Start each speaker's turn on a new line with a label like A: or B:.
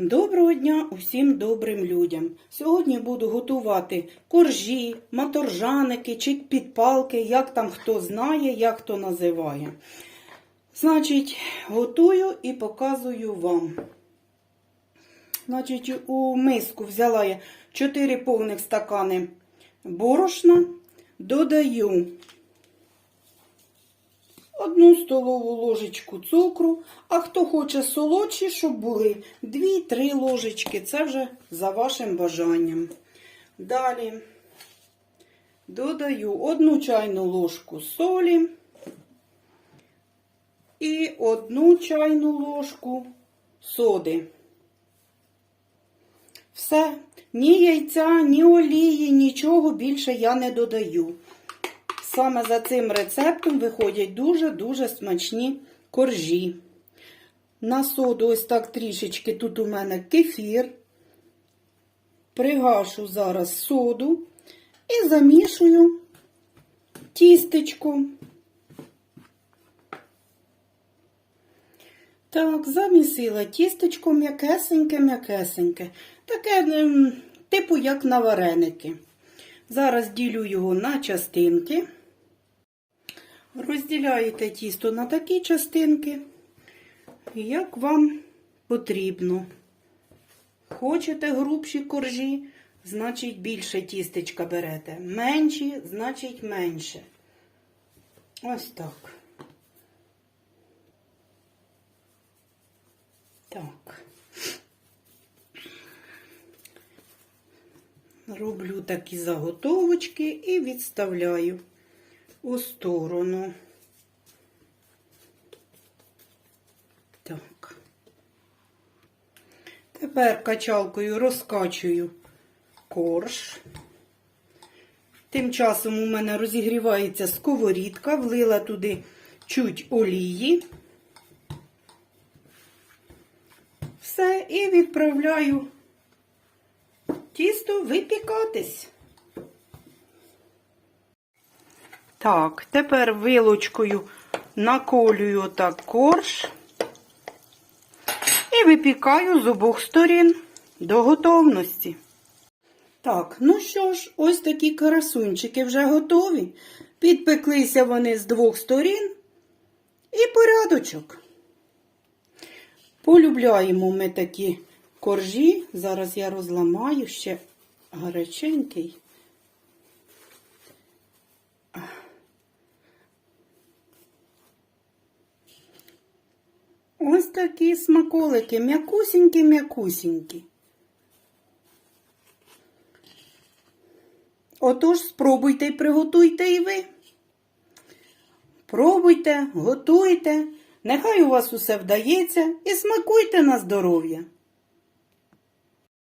A: Доброго дня усім добрим людям. Сьогодні буду готувати коржі, маторжаники чи підпалки, як там хто знає, як хто називає. Значить, готую і показую вам. Значить, у миску взяла я 4 повних стакани борошна, додаю одну столову ложечку цукру, а хто хоче солодші, щоб були 2-3 ложечки. Це вже за вашим бажанням. Далі додаю одну чайну ложку солі і одну чайну ложку соди. Все, ні яйця, ні олії, нічого більше я не додаю. Саме за цим рецептом виходять дуже-дуже смачні коржі. На соду ось так трішечки тут у мене кефір. Пригашу зараз соду і замішую тістечко. Так, замісила тістечко м'якесеньке-м'якесеньке. Таке, ем, типу, як на вареники. Зараз ділю його на частинки. Розділяєте тісто на такі частинки, як вам потрібно. Хочете грубші коржі, значить більше тістечка берете. Менші, значить менше. Ось так. Так. Роблю такі заготовочки і відставляю у сторону. Так. Тепер качалкою розкачую корж. Тим часом у мене розігрівається сковорідка, влила туди чуть олії. Все, і відправляю тісто випікатись. Так, тепер вилочкою наколюю так корж і випікаю з обох сторін до готовності. Так, ну що ж, ось такі карасунчики вже готові. Підпеклися вони з двох сторін і порядочок. Полюбляємо ми такі коржі. Зараз я розламаю ще гаряченький. Ось такі смаколики, м'якусінькі-м'якусінькі. Отож, спробуйте і приготуйте і ви. Пробуйте, готуйте, нехай у вас усе вдається і смакуйте на здоров'я.